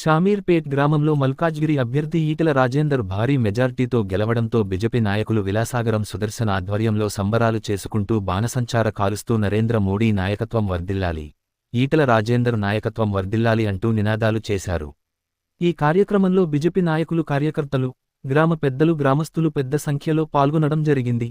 షామీర్పేట్ గ్రామంలో మల్కాజ్గిరి అభ్యర్థి ఈటెల రాజేందర్ భారీ మెజార్టీతో గెలవడంతో బీజేపీ నాయకులు విలాసాగరం సుదర్శన ఆధ్వర్యంలో సంబరాలు చేసుకుంటూ బాణసంచార కాలుస్తూ నరేంద్ర మోడీ నాయకత్వం వర్ధిల్లాలి. ఈటెల రాజేందర్ నాయకత్వం వర్ధిల్లాలి అంటూ నినాదాలు చేశారు. ఈ కార్యక్రమంలో బిజెపి నాయకులు కార్యకర్తలు గ్రామ పెద్దలు గ్రామస్తులు పెద్ద సంఖ్యలో పాల్గొనడం జరిగింది.